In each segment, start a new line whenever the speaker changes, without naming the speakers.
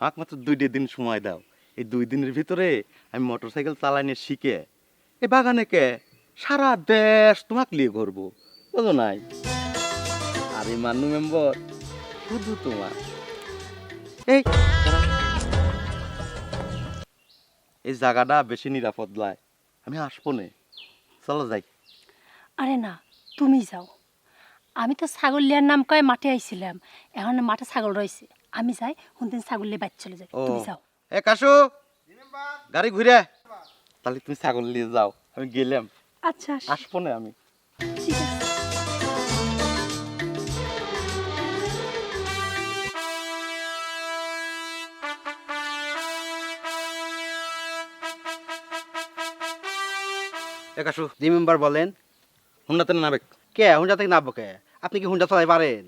আমাকে মাত্র দুইটা দিন সময় দাও। এই দুই দিনের ভিতরে আমি মোটর সাইকেল চালানো শিখে, এই বাগানে কে সারা দেশ তোমাকে নিয়ে ঘুরবো। বুঝো নাই? আর এই মান্নু মেম্বার শুধু তোমার। এই এই জায়গাটা বেশি নিরাপদ লয় আমি আসব নে। চলো যাই।
আরে না, তুমি যাও। আমি তো ছাগল নাম কয়ে মাঠে আইছিলাম। এখন মাঠে ছাগল রয়েছে। আমি যাই হুনদিন ছাগল বাইর চলে যাই। তুমি যাও।
এ কাশু। গাড়ি ঘুরে। তাহলে তুমি ছাগল নিয়ে যাও। আমি গেলাম।
আচ্ছা
আসব না আমি।
ঠিক আছে।
এ
জি মেম্বার বলেন।
হুন্ডাতে নাবে
কে? হুন্ডা থেকে নামবো কে? আপনি কি হুন্ডা চালাই পারেন?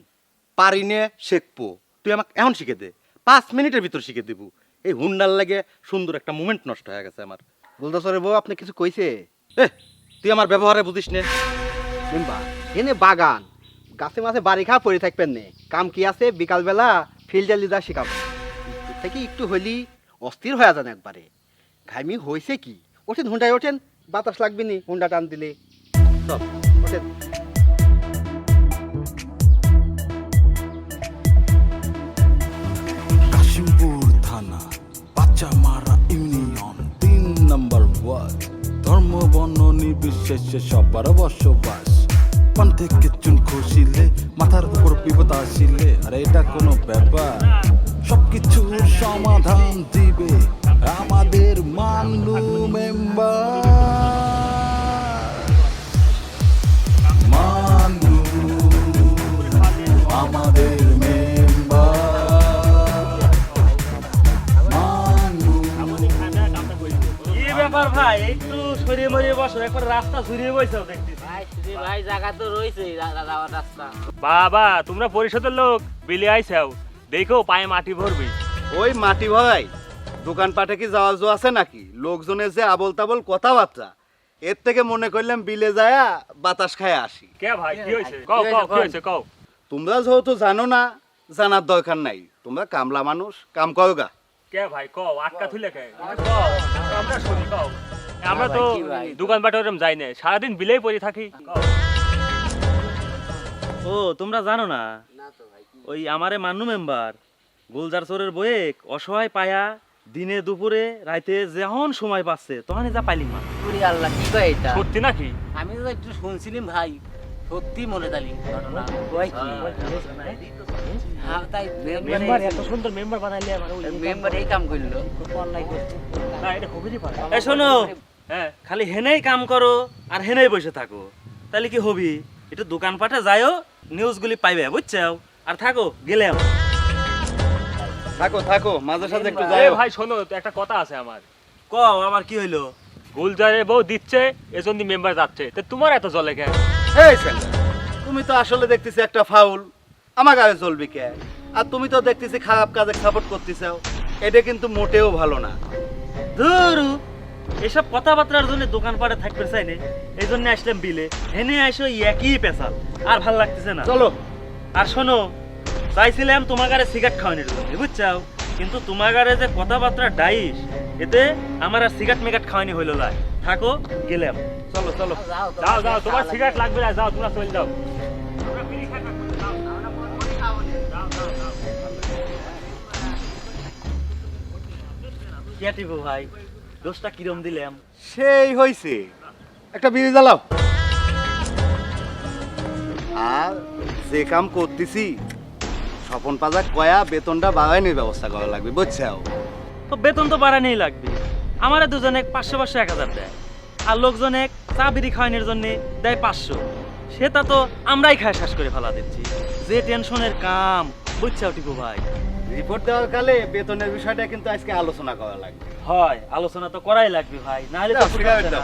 পারি নে শিখব? তুই আমাকে এখন শিখে দে পাঁচ মিনিটের ভিতর শিখে দেবো। এই হুন্ডার লাগে সুন্দর একটা মুমেন্ট নষ্ট হয়ে গেছে আমার।
গুলদাসরে বউ আপনি কিছু কইছে?
এ তুই আমার ব্যবহারে বুঝিস নে।
মেম্বার এনে বাগান। গাছে মাছে বাড়ি খা পড়ে থাকবেন নে। কাম কি আছে? বিকালবেলা ফিল্ডে লিডার শিখাবো। থেকে একটু হলি অস্থির হয়ে যান একবারে। ঘামি হয়েছে কি? ওঠেন হুন্ডায় ওঠেন বাতাস লাগবে নি হুন্ডা টান দিলে। সব ওঠেন।
ধর্ম বর্ণ নির্বিশেষে সবার বসবাস। পান থেকে চুন খসিলে মাথার উপর বিপদ আসিলে। আরে এটা কোনো ব্যাপার। সবকিছুর সমাধান দিবে আমাদের মানলু মেম্বার।
ব্যাপার ভাই? সরিয়ে মরিয়ে বসো একবার রাস্তা ঘুরিয়ে বসেও দেখতেছি।
ভাই জায়গা তো রয়েছে যাওয়ার রাস্তা।
বাবা তোমরা পরিষদের লোক বিলে আইসাও। দেখো পায়ে মাটি ভরবি।
ওই মাটি ভাই দোকানপাটে কি যাওয়া যাওয়া আছে নাকি? লোকজনের যে আবল তাবল কথাবার্তা এর থেকে মনে করলাম বিলে যায়া বাতাস খায় আসি।
কে ভাই কি হয়েছে কও কও কি হয়েছে কও।
তোমরা যেহেতু জানো না জানার দরকার নাই। তোমরা কামলা মানুষ কাম করো গা।
কে ভাই কও আটকা থুলে কে? কও। আমরা শুনি কও। আমরা তো? দোকান পাটে ওরম যাই না। সারাদিন বিলেই পড়ে থাকি।
ও তোমরা জানো না? ওই আমারে মান্নু মেম্বার গুলজার চোরের বয়ে অসহায় পায়া দিনে দুপুরে রাইতে যখন সময় পাচ্ছে তখনই যা পাইলি মা।
আল্লাহ কি কয় এটা?
সত্যি নাকি?
আমি তো একটু শুনছিলাম ভাই সত্যি মনে দালি ঘটনা কয় কি? হ্যাঁ তাই
মেম্বার এত সুন্দর মেম্বার বানাইলে আমার
মেম্বার এই কাম করল
না এটা খুবই পারে
শোনো
হ্যাঁ
খালি হেনেই কাম করো আর হেনেই বসে থাকো। তাহলে কি হবি? একটু দোকানপাটে যাইও নিউজগুলি পাইবে বুঝছ আর থাকো গেলাম
থাকো থাকো মাঝে সাঝে একটু যাই
ভাই শোনো একটা কথা আছে আমার।
ক আমার কি হইল?
গুলজারে বউ দিচ্ছে এজন্য মেম্বার যাচ্ছে। তো তোমার এত জলে কেন?
এই তুমি তো আসলে দেখতেছি একটা ফাউল। আমার গায়ে চলবি কে? আর তুমি তো দেখতেছি খারাপ কাজে সাপোর্ট করতেছাও। এটা কিন্তু মোটেও ভালো না।
ধরু এসব কথাবার্তার জন্য দোকানপাটে থাকতে চাই না। এই জন্য আসলাম বিলে। হেনে আসো একই পেশাল আর ভালো লাগতেছে না।
চলো।
আর শোনো চাইছিলাম তোমার গাড়ি সিগারেট খাওয়ানোর জন্য বুঝছাও? কিন্তু তোমার গাড়ি যে কথাবার্তা ডাইস এতে আমার আর সিগারেট মেগাট খাওয়ানি হইল না। থাকো গেলাম। চলো চলো।
যাও
যাও তোমার সিগারেট লাগবে না যাও তোমরা চলে যাও।
ভাই? দোষটা কিরম দিলাম?
সেই হইছে। একটা বিড়ি জ্বালাও। আর যে কাম করতেছি স্বপন পাজা কয়া বেতনটা বাড়াইনির ব্যবস্থা করা লাগবে বুঝছাও?
তো বেতন তো বাড়ানোই লাগবে। আমারে দুজনে পাঁচশো পাঁচশো এক হাজার দেয়। আর লোকজনে চা বিড়ি খাওয়ানোর জন্য দেয় পাঁচশো। সেটা তো আমরাই খায় শেষ করে ফেলা দিচ্ছি। যে টেনশনের কাম বুঝছাও টিপু ভাই?
রিপোর্ট দেওয়ার কালে বেতনের বিষয়টা কিন্তু আজকে আলোচনা করা লাগবে।
হয় আলোচনা তো করাই লাগবে ভাই না। হলে তো
দাও,
ফুটাচ্ছে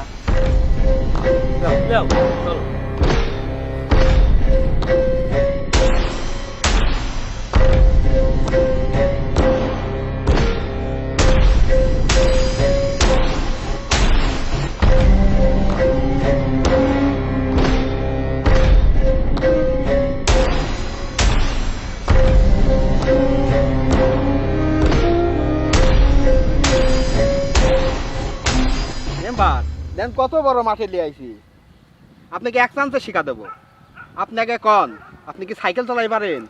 চলো।
দেন কত বড় মাঠে লিয়ে আইছি? আপনাকে এক চান্সে শিখা দেবো। আপনাকে কন, আপনি কি সাইকেল চালাই পারেন?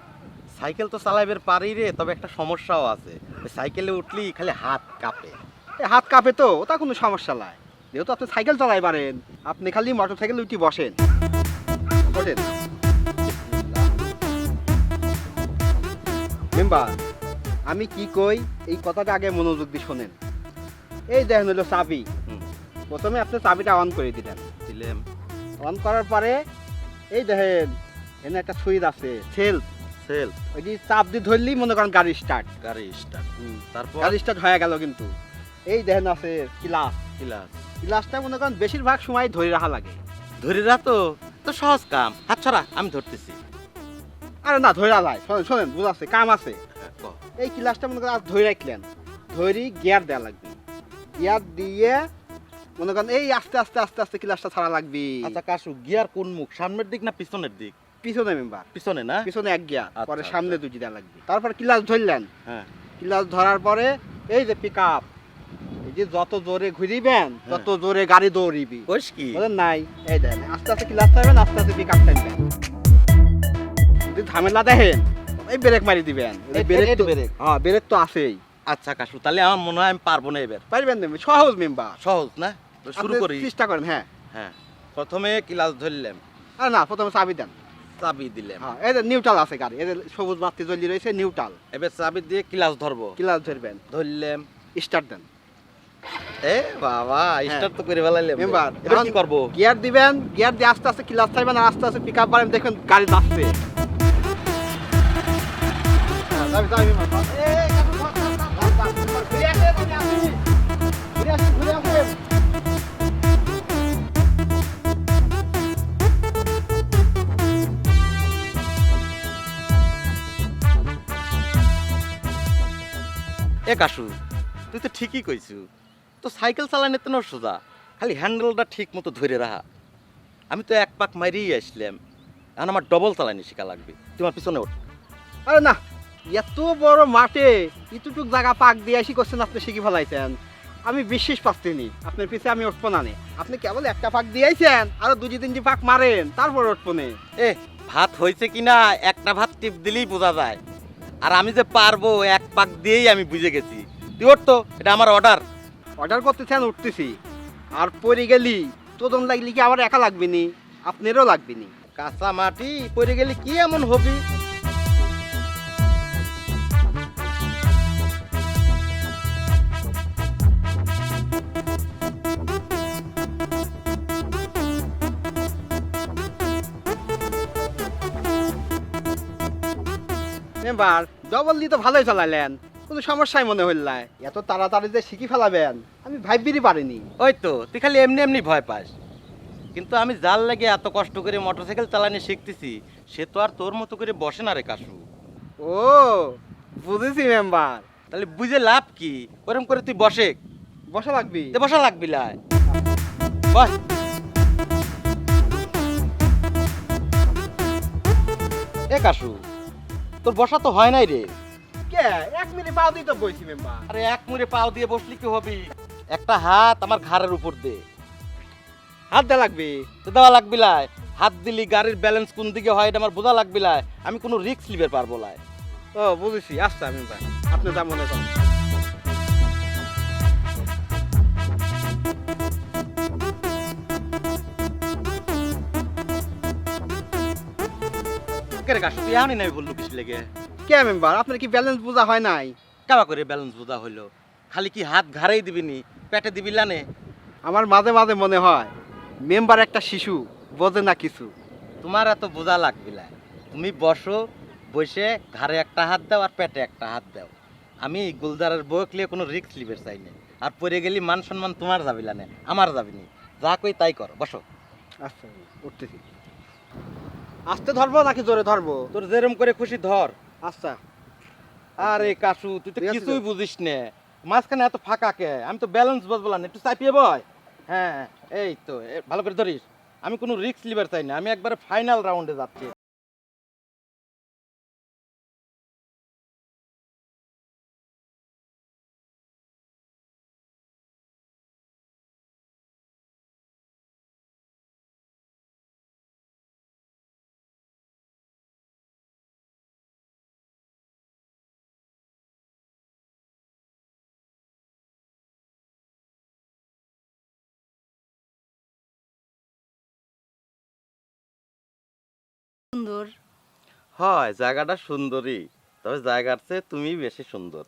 সাইকেল তো চালাইবার পারি রে, তবে একটা সমস্যাও আছে। সাইকেলে উঠলি খালি হাত কাঁপে।
হাত কাঁপে তো ওটা কোনো সমস্যা নাই। যেহেতু আপনি সাইকেল চালাই পারেন, আপনি খালি মোটর সাইকেল উঠি বসেন। বসেন। মেম্বার আমি কি কই? এই কথাটা আগে মনোযোগ দিয়ে শোনেন। এই দেখেন হলো চাবি। প্রথমে আপনি চাবিটা অন করে দিলেন।
দিলেম।
অন করার পরে এই দেখেন এখানে একটা সুইচ আছে সেল।
সেল।
ওই যে চাপ দিয়ে ধরলেই মনে করেন গাড়ি স্টার্ট
গাড়ি স্টার্ট তারপর?
গাড়ি স্টার্ট হয়ে গেল কিন্তু। এই দেখেন আছে ক্লাস
ক্লাস
ক্লাসটা মনে করেন বেশিরভাগ সময় ধরে রাখা লাগে।
ধরে রা তো তো সহজ কাম। হাত ছড়া আমি ধরতেছি।
আরে না ধরে যায়। শোনেন শোনেন বুঝাচ্ছে কাম আছে।
হ্যাঁ,
এই ক্লাসটা মনে করেন আজ ধরে রাখলেন। ধরি গিয়ার দেওয়া লাগবে। গিয়ার দিয়ে মনে করেন এই আস্তে আস্তে আস্তে আস্তে ক্লাসটা ছাড়া লাগবে।
আচ্ছা কাশু গিয়ার কোন মুখ? সামনের দিক না পিছনের দিক?
পিছনে মেম্বার
পিছনে না?
পিছনে এক গিয়ার
আচ্ছা,
পরে
আচ্ছা।
সামনে দুটি দেওয়া লাগবে। তারপর ক্লাস ধরলেন।
হ্যাঁ।
ক্লাস ধরার পরে এই যে পিক আপ এই যে যত জোরে ঘুরিবেন
হ্যাঁ।
তত জোরে গাড়ি দৌড়িবি।
কইস কি?
নাই এই দেখেন আস্তে আস্তে ক্লাস চাইবেন আস্তে আস্তে পিক আপ টাইবেন যদি ঝামেলা দেখেন এই ব্রেক মারি দিবেন। ব্রেক তো
ব্রেক।
হ্যাঁ ব্রেক তো আছেই।
আচ্ছা কাশু তাহলে আমার মনে হয় আমি পারব না এবার।
পারবেন না সহজ মেম্বার।
সহজ না? তো শুরু করি।
চেষ্টা করেন হ্যাঁ।
হ্যাঁ প্রথমে ক্লাস ধরলাম।
আর না প্রথমে চাবি দেন।
চাবি দিলাম।
হ্যাঁ এই যে নিউট্রাল আছে গাড়ি এই যে সবুজ বাতি জ্বলি রয়েছে নিউট্রাল।
এবার চাবি দিয়ে ক্লাস ধরবো।
ক্লাস ধরবেন।
ধরলাম।
স্টার্ট দেন।
এ বাবা স্টার্ট তো করে ফেলাইলাম।
মেম্বার
এবার কি করব?
গিয়ার দিবেন গিয়ার দিয়ে আস্তে আস্তে ক্লাস চাইবেন আর আস্তে আস্তে পিক আপ বাড়েন দেখবেন গাড়ি যাচ্ছে হ্যাঁ, যাবি, যাবি, মেম্বার।
এ কাশু তুই তো ঠিকই কইছু। তো সাইকেল চালানো তো সোজা খালি হ্যান্ডেলটা ঠিক মতো ধরে রাখা আমি তো এক পাক মারিয়ে আসলাম এখন আমার ডবল চালানি শেখা লাগবে। তোমার পিছনে ওঠ।
আরে না এত বড় মাঠে এতটুক জায়গা পাক দিয়ে আসি করছেন আপনি শিখি ফেলাইছেন। আমি বিশ্বাস পাচ্ছিনি আপনার পিছে আমি উঠবো না। আপনি কেবল একটা পাক দিয়েছেন আরও দুজি তিনটি পাক মারেন তারপর উঠবো নে।
এ ভাত হয়েছে কিনা একটা ভাত টিপ দিলেই বোঝা যায়। আর আমি যে পারব এক পাক দিয়েই আমি বুঝে গেছি। তুই তো এটা আমার অর্ডার
অর্ডার করতেছেন উঠতেছি। আর পরে গেলি তোদন লাগলি কি আমার একা লাগবে নি? আপনারও লাগবে নি।
কাঁচা মাটি পরে গেলে কি এমন হবি?
মেম্বার ডবল দিয়ে তো ভালোই চালালেন কোনো সমস্যাই মনে হইল না। এত তাড়াতাড়ি যে শিখি ফেলাবেন আমি ভাইবিরই পারিনি।
ওই তো তুই খালি এমনি এমনি ভয় পাস। কিন্তু আমি জাল লাগে এত কষ্ট করে মোটরসাইকেল চালানি শিখতেছি সে তো আর তোর মতো করে বসে না রে কাশু
ও বুঝেছি মেম্বার
তাহলে বুঝে লাভ কি? ওরম করে তুই বসে।
বসা লাগবি?
তে বসা লাগবি লাই। বস। এ কাশু তোর বসা তো হয় নাই রে।
কে? এক মিনিট পাও দিয়ে তো বইছি মেম্বার।
আরে এক মুড়ে পাও দিয়ে বসলি কি হবি? একটা হাত আমার ঘাড়ের উপর দে।
হাত দেওয়া লাগবে?
তো দেওয়া লাগবি লাই। হাত দিলি গাড়ির ব্যালেন্স কোন দিকে হয় এটা আমার বোঝা লাগবি লাই। আমি কোনো রিস্ক লিবার পারব লাই।
ও বুঝেছি। আচ্ছা মেম্বার। আপনি যা মনে করেন।
কে রে তুই এমনই নাই বললু কিছু লেগে?
কে মেম্বার আপনার কি ব্যালেন্স বোঝা হয় নাই?
কাবা করে ব্যালেন্স বোঝা হইল। খালি কি হাত ঘাড়েই দিবি নি? পেটে দিবি লানে
আমার মাঝে মাঝে মনে হয় মেম্বার একটা শিশু বোঝে না কিছু।
তোমার এত বোঝা লাগবি লাই তুমি বসো বসে ঘাড়ে একটা হাত দাও আর পেটে একটা হাত দাও। আমি গুলদারের বউক লিয়ে কোনো রিস্ক লিবার চাই না। আর পরে গেলি মান সম্মান তোমার যাবি লানে আমার যাবি নি। যা কই তাই কর বসো।
আচ্ছা উঠতেছি। আস্তে ধরবো নাকি জোরে ধরবো?
তোর যেরম করে খুশি ধর।
আচ্ছা।
আরে কাসু তুই তো কিছুই বুঝিস নে। মাঝখানে এত ফাঁকা কে? আমি তো ব্যালেন্স বসবো না একটু চাপিয়ে বয়। হ্যাঁ এই তো ভালো করে ধরিস। আমি কোনো রিস্ক লিবার চাই না আমি একবারে ফাইনাল রাউন্ডে যাচ্ছি। হয় জায়গাটা সুন্দরী। তবে জায়গার চেয়ে তুমি বেশি সুন্দর।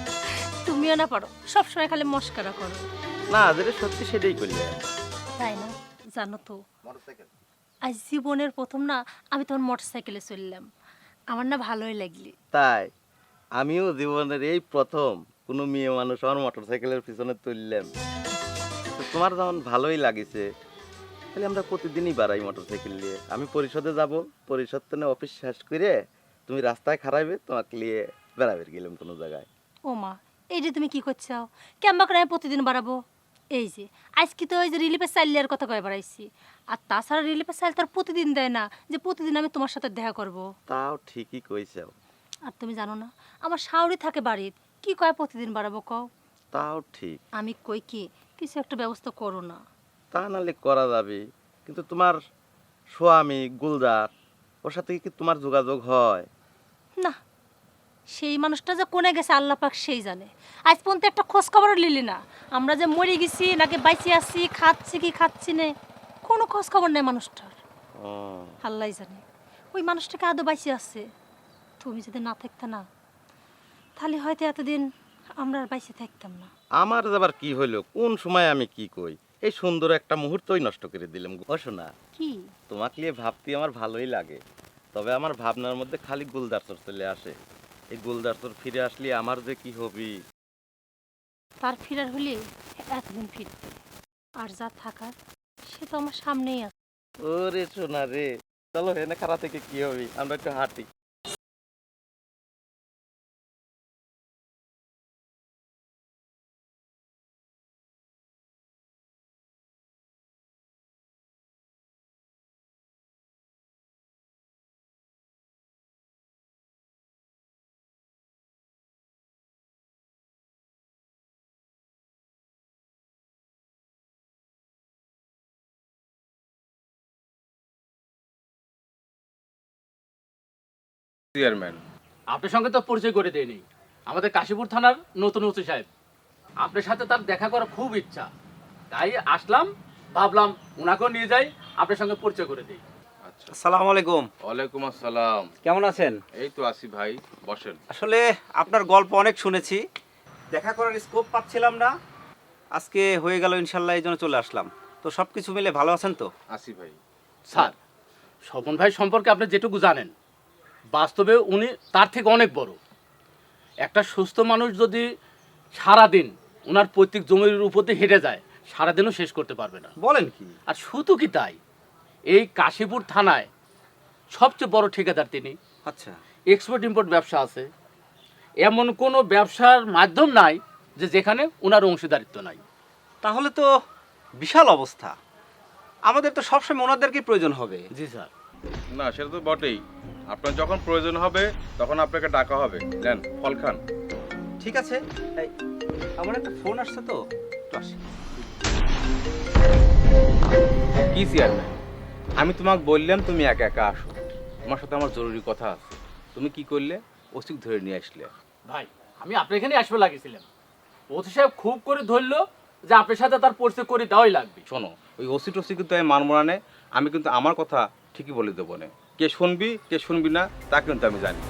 তুমিও না পারো সবসময় খালি মস্কারা করো।
না যেটা সত্যি সেটাই করলে
তাই না? জানো তো আজ জীবনের প্রথম না আমি তোমার মোটর সাইকেলে চললাম। আমার না ভালোই লাগলি।
তাই আমিও জীবনের এই প্রথম কোনো মেয়ে মানুষ আমার মোটর সাইকেলের পিছনে তুললাম। তোমার যেমন ভালোই লাগিছে তাহলে আমরা প্রতিদিনই বাড়াই মোটর সাইকেল নিয়ে। আমি পরিষদে যাব পরিষদ তো অফিস শেষ করে তুমি রাস্তায় খারাইবে তোমাকে নিয়ে বেড়াবে গেলাম কোনো জায়গায়।
ও মা এই যে তুমি কি করছ? কেমবা করে আমি প্রতিদিন বাড়াবো? এই যে আজকে তো ওই যে রিলিফের চাল দেওয়ার কথা কয়ে বাড়াইছি। আর তাছাড়া রিলিফের চাল তো আর প্রতিদিন দেয় না যে প্রতিদিন আমি তোমার সাথে দেখা করব।
তাও ঠিকই কইছাও
আর তুমি জানো না আমার শাওরি থাকে বাড়ির কি কয় প্রতিদিন বাড়াবো কও?
তাও ঠিক।
আমি কই কি কিছু একটা ব্যবস্থা করো না।
তা নাহলে করা যাবে। কিন্তু তোমার স্বামী গুলজার ওর সাথে কি তোমার যোগাযোগ হয়?
না সেই মানুষটা যে কোনে গেছে আল্লাহ পাক সেই জানে। আজ পর্যন্ত একটা খোঁজ খবর নিলি না। আমরা যে মরে গেছি নাকি বাইচে আছি খাচ্ছি কি খাচ্ছি না কোনো খোঁজ খবর নেই মানুষটার। আল্লাহ জানে। ওই মানুষটাকে আদৌ বাইচে আছে? তুমি যদি না থাকতে না তাহলে হয়তো এতদিন আমরা আর বাইচে থাকতাম না।
আমার আবার কি হইল? কোন সময় আমি কি কই? এই সুন্দর একটা মুহূর্তই নষ্ট করে দিলাম ও শোনা
কি?
তোমাকে নিয়ে ভাবতে আমার ভালোই লাগে। তবে আমার ভাবনার মধ্যে খালি গুলদারচর চলে আসে। এই গুলদারচর ফিরে আসলে আমার যে কি হবি?
তার ফিরার হলে এতদিন ফিরতে আর যা থাকার সে তো আমার সামনেই আছে।
ওরে সোনা রে চলো হেনে খারা থেকে কি হবি? আমরা একটু হাঁটি।
চেয়ারম্যান। আপনার সঙ্গে তো পরিচয় করে দেয়নি আমাদের কাশীপুর থানার নতুন ওসি সাহেব। আপনার সাথে তার দেখা করার খুব ইচ্ছা। তাই আসলাম ভাবলাম ওনাকেও নিয়ে যাই আপনার সঙ্গে পরিচয় করে দিই।
আসসালামু আলাইকুম।
ওয়ালাইকুম আসসালাম।
কেমন আছেন?
এই তো আসি ভাই বসেন।
আসলে আপনার গল্প অনেক শুনেছি। দেখা করার স্কোপ পাচ্ছিলাম না। আজকে হয়ে গেল ইনশাল্লাহ এই জন্য চলে আসলাম। তো সব কিছু মিলে ভালো আছেন তো?
আসি ভাই। স্যার স্বপন ভাই সম্পর্কে আপনি যেটুকু জানেন বাস্তবে উনি তার থেকে অনেক বড়। একটা সুস্থ মানুষ যদি সারাদিন ওনার পৈতৃক জমির উপর দিয়ে হেঁটে যায় সারাদিনও শেষ করতে পারবে না।
বলেন কি?
আর শুধু কি তাই? এই কাশীপুর থানায় সবচেয়ে বড় ঠিকাদার তিনি।
আচ্ছা।
এক্সপোর্ট ইম্পোর্ট ব্যবসা আছে। এমন কোনো ব্যবসার মাধ্যম নাই যে যেখানে ওনার অংশীদারিত্ব নাই।
তাহলে তো বিশাল অবস্থা। আমাদের তো সবসময় ওনাদেরকেই প্রয়োজন হবে।
জি স্যার।
না সেটা তো বটেই। আপনার যখন প্রয়োজন হবে তখন আপনাকে ডাকা হবে। দেন ফল খান।
ঠিক আছে। এই, আমার একটা ফোন আসছে তো। একটু আসি।
কি চেয়ারম্যান? আমি তোমাকে বললাম তুমি একা একা আসো। তোমার সাথে আমার জরুরি কথা আছে। তুমি কি করলে? ওষুধ ধরে নিয়ে আসলে।
ভাই আমি আপনার এখানে আসবে লাগিয়েছিলাম ওসি সাহেব খুব করে ধরলো যে আপনার সাথে তার পরিচয় করে দেওয়াই লাগবে।
শোনো ওই ওষি টসি কিন্তু আমি মানবো না নে। আমি কিন্তু আমার কথা ঠিকই বলে দেবো না। কে শুনবি কে শুনবি না তা কিন্তু আমি জানি।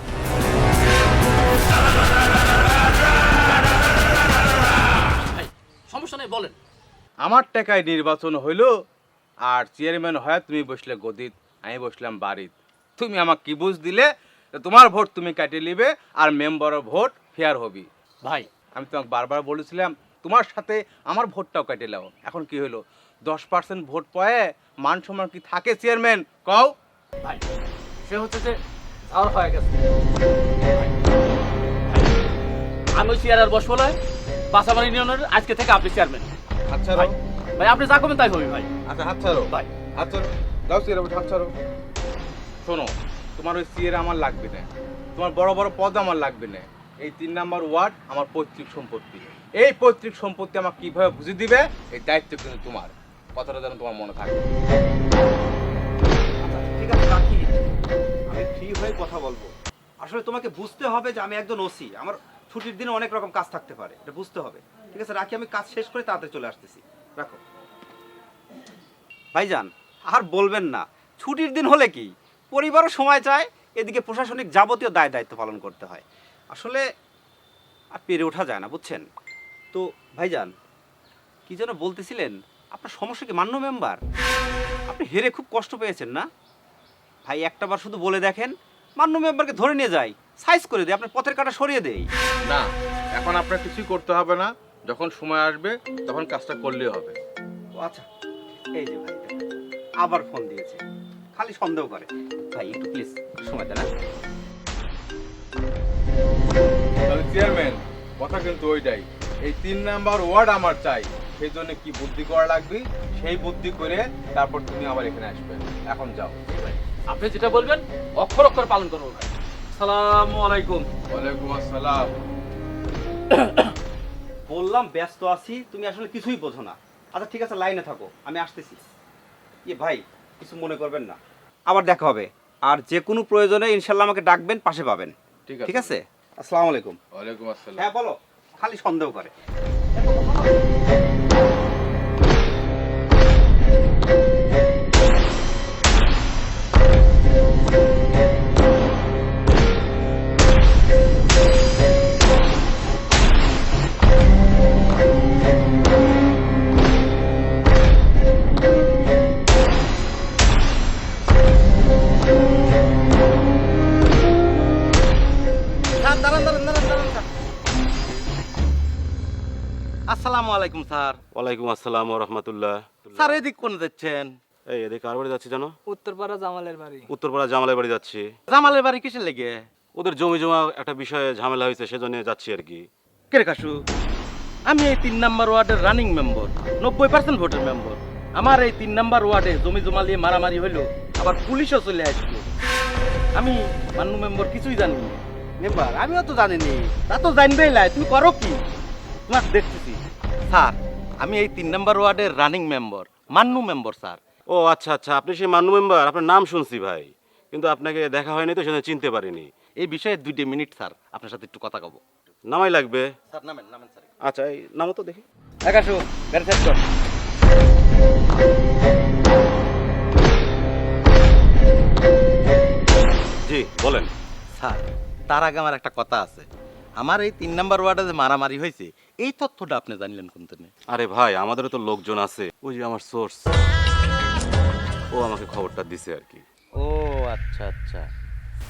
সমস্যা নেই বলেন।
আমার টাকায় নির্বাচন হইল আর চেয়ারম্যান হয় তুমি বসলে গদিত আমি বসলাম বাড়িত। তুমি আমাকে কি বুঝ দিলে? তোমার ভোট তুমি কাটিয়ে নিবে আর মেম্বারের ভোট ফেয়ার হবি।
ভাই।
আমি তোমাকে বারবার বলেছিলাম তোমার সাথে আমার ভোটটাও কেটে নাও। এখন কি হলো দশ পার্সেন্ট ভোট পয়ে মান সম্মান কি থাকে চেয়ারম্যান? কও।
ভাই সে হচ্ছে যে হয়ে গেছে আমি চেয়ারের বসবো না বাসাবাড়ি ইউনিয়নের আজকে থেকে আপনি চেয়ারম্যান
হাত
ভাই ভাই আপনি যা করবেন তাই হবে ভাই।
আচ্ছা হাত ছাড়ো।
ভাই।
হাত ছাড়ো। দাও চেয়ারে বসে হাত ছাড়ো। শোনো তোমার ওই চেয়ারে আমার লাগবে না। তোমার বড় বড় পদ আমার লাগবে না। এই তিন নাম্বার ওয়ার্ড আমার পৈতৃক সম্পত্তি। এই পৈতৃক সম্পত্তি আমাকে কীভাবে বুঝে দিবে? এই দায়িত্ব কিন্তু তোমার। কথাটা যেন তোমার মনে থাকে।
আচ্ছা, রাখি। আমি ফ্রি হয়ে কথা বলব। আসলে তোমাকে বুঝতে হবে যে আমি একজন ওসি। আমার ছুটির দিনে অনেক রকম কাজ থাকতে পারে। এটা বুঝতে হবে। ঠিক আছে, রাখি, আমি কাজ শেষ করে তাড়াতাড়ি চলে আসতেছি। রাখো। ভাইজান, আর বলবেন না। ছুটির দিন হলে কি? পরিবারও সময় চায়, এদিকে প্রশাসনিক যাবতীয় দায় দায়িত্ব পালন করতে হয়। আসলে আর পেরে ওঠা যায় না, বুঝছেন? তো ভাইজান, কি যেন বলতেছিলেন? আপনার সমস্যা কি মান্য মেম্বার? আপনি হেরে খুব কষ্ট পেয়েছেন না? ভাই একটাবার শুধু বলে দেখেন। মান্য মেম্বারকে ধরে নিয়ে যাই। সাইজ করে দেয় আপনার পথের কাটা সরিয়ে দেই।
না এখন আপনার কিছুই করতে হবে না। যখন সময় আসবে তখন কাজটা করলেই হবে।
ও আচ্ছা। এই যে ভাই আবার ফোন দিয়েছে। খালি সন্দেহ করে। ভাই একটু প্লিজ সময় দেন
চেয়ারম্যান কথা কিন্তু ওইটাই। এই তিন নাম্বার ওয়ার্ড আমার চাই। সেই জন্য কি বুদ্ধি করা লাগবে? সেই বুদ্ধি করে তারপর তুমি আবার এখানে আসবে। এখন যাও।
আপনি যেটা বলবেন অক্ষর অক্ষর পালন করব ভাই সালামু আলাইকুম।
ওয়ালাইকুম আসসালাম।
বললাম ব্যস্ত আছি তুমি আসলে কিছুই বোঝো না। আচ্ছা ঠিক আছে লাইনে থাকো আমি আসতেছি। ইয়ে ভাই কিছু মনে করবেন না। আবার দেখা হবে। আর যে কোনো প্রয়োজনে ইনশাল্লাহ আমাকে ডাকবেন পাশে পাবেন।
ঠিক আছে।
ঠিক আছে? আসসালামু আলাইকুম।
ওয়ালাইকুম আসসালাম।
হ্যাঁ বলো খালি সন্দেহ করে।
আসসালামু আলাইকুম স্যার।
ওয়ালাইকুম আসসালাম রহমতুল্লাহ।
স্যার এদিক কোন যাচ্ছেন?
এই এদিকে কার বাড়ি যাচ্ছি জানো?
উত্তরপাড়া জামালের বাড়ি।
উত্তরপাড়া জামালের বাড়ি যাচ্ছি।
জামালের বাড়ি কিসের লেগে?
ওদের জমি জমা একটা বিষয়ে ঝামেলা হয়েছে সেজন্য যাচ্ছি আর কি।
কে কাশু আমি এই তিন নাম্বার ওয়ার্ডের রানিং মেম্বার নব্বই পার্সেন্ট ভোটের মেম্বার আমার এই তিন নাম্বার ওয়ার্ডে জমি জমা নিয়ে মারামারি হইল আবার পুলিশও চলে আসলো। আমি মান্নু মেম্বার কিছুই জানি না।
মেম্বার আমিও তো জানিনি।
তা তো জানবেই লাই তুমি করো কি? তোমার দেখতেছি। স্যার আমি এই তিন নাম্বার ওয়ার্ডের running member Mannu member sir.
ও আচ্ছা আচ্ছা আপনি সেই মান্নু মেম্বার আপনার নাম শুনছি ভাই। কিন্তু আপনাকে দেখা হয়নি তো সেজন্য চিনতে পারিনি।
এই বিষয়ে দুইটি মিনিট স্যার আপনার সাথে একটু কথা কব।
নামাই লাগবে?
স্যার নামেন নামেন স্যার।
আচ্ছা এই নামো তো দেখি।
একাশু গাড়ি সেট কর
জি বলেন।
স্যার তার আগে আমার একটা কথা আছে। আমার এই তিন নাম্বার ওয়ার্ডে যে মারামারি হয়েছে এই তথ্যটা আপনি জানলেন কোন দিনে?
আরে ভাই আমাদেরও তো লোকজন আছে। ওই যে আমার সোর্স ও আমাকে খবরটা দিছে আর কি।
ও আচ্ছা আচ্ছা।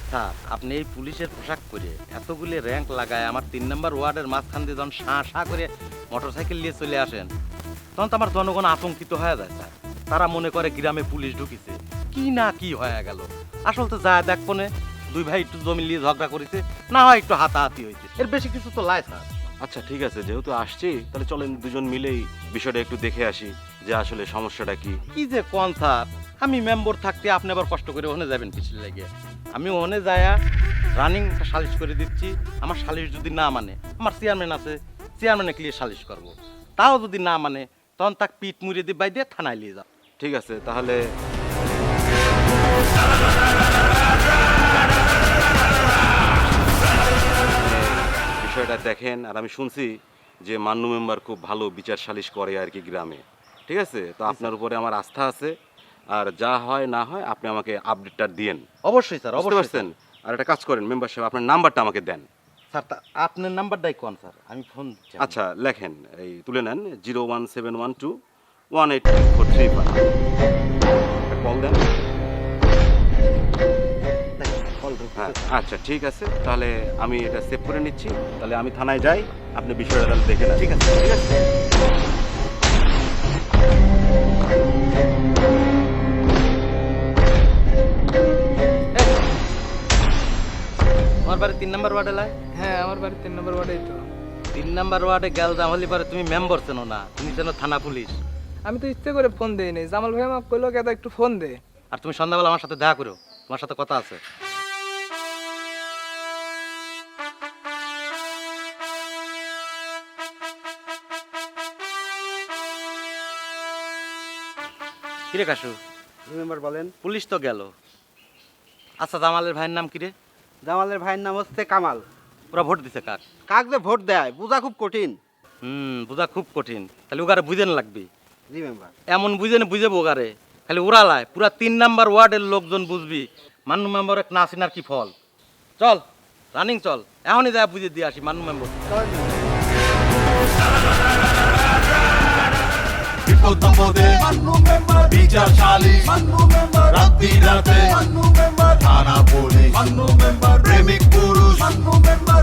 স্যার আপনি এই পুলিশের পোশাক পরে এতগুলি র্যাঙ্ক লাগায় আমার তিন নাম্বার ওয়ার্ডের মাঝখান দিয়ে যখন শাঁ শাঁ করে মোটরসাইকেল নিয়ে চলে আসেন তখন তো আমার জনগণ আতঙ্কিত হয়ে যায় স্যার। তারা মনে করে গ্রামে পুলিশ ঢুকিছে। কি না কি হয়ে গেল? আসল তো যা দেখব দুই ভাই একটু জমি নিয়ে ঝগড়া করেছে না হয় একটু হাতাহাতি হয়েছে। এর বেশি কিছু তো লাই স্যার
আচ্ছা ঠিক আছে যেহেতু আসছি তাহলে চলেন দুজন মিলেই বিষয়টা একটু দেখে আসি যে আসলে সমস্যাটা কি।
কি যে কোন স্যার? আমি মেম্বার থাকতে আপনি আবার কষ্ট করে ওখানে যাবেন কিসের লাগে আমি ওখানে যায়া রানিং সালিশ করে দিচ্ছি আমার সালিশ যদি না মানে আমার চেয়ারম্যান আছে চেয়ারম্যানে ক্লিয়ার সালিশ করব। তাও যদি না মানে তখন তাকে পিঠ মুড়িয়ে দিয়ে বাই দিয়ে থানায় নিয়ে যাও।
ঠিক আছে তাহলে বিষয়টা দেখেন আর আমি শুনছি যে মান্নু মেম্বার খুব ভালো বিচার সালিশ করে আর কি গ্রামে। ঠিক আছে? তো আপনার উপরে আমার আস্থা আছে। আর যা হয় না হয় আপনি আমাকে আপডেটটা দিয়েন।
অবশ্যই স্যার অবশ্যই
পারছেন? আর একটা কাজ করেন মেম্বার সাহেব আপনার নাম্বারটা আমাকে দেন।
স্যার আপনার নাম্বারটাই কোন স্যার? আমি ফোন
আচ্ছা লেখেন এই তুলে নেন zero one seven one two one eight four three five. Call দেন। আচ্ছা ঠিক আছে। তাহলে আমি এটা সেভ করে নিচ্ছি। তাহলে আমি থানায় যাই আপনি বিষয়টা তাহলে দেখে
ঠিক আছে ঠিক আছে। আমার বাড়ি তিন নাম্বার ওয়ার্ডে লাই?
হ্যাঁ আমার বাড়ি তিন নম্বর ওয়ার্ডেই তো।
তিন নাম্বার ওয়ার্ডে গেল জামালি পারে তুমি মেম্বার চেনো না তুমি চেনো থানা পুলিশ।
আমি তো ইচ্ছে করে ফোন দেই দেইনি জামাল ভাই আমাকে কইলো কেদা একটু ফোন দে।
আর তুমি সন্ধ্যাবেলা আমার সাথে দেখা করো তোমার সাথে কথা আছে। কিরে কাশু
মেম্বার বলেন।
পুলিশ তো গেল। আচ্ছা জামালের ভাইয়ের নাম কিরে?
জামালের ভাইয়ের নাম হচ্ছে কামাল।
ওরা ভোট দিছে কাক?
কাক যে ভোট দেয় বোঝা খুব কঠিন।
হুম বোঝা খুব কঠিন। তাহলে ওগারে বুঝেন লাগবে।
জি মেম্বার
এমন বুঝেন বুঝে ওগারে খালি ওরালায় পুরা তিন নাম্বার ওয়ার্ডের লোকজন বুঝবি। মান্নু মেম্বার এক না চিনার কি ফল? চল রানিং চল। এখনই যা বুঝে দিয়ে আসি মান্নু মেম্বার।
গৌতম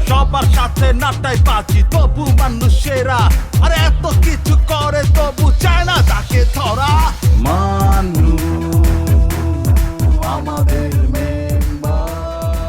সবার সাথে নাটাই পাচ্ছি তবু মানুষেরা আরে এত কিছু করে তবু চায় না তাকে ধরা। মানুষ আমাদের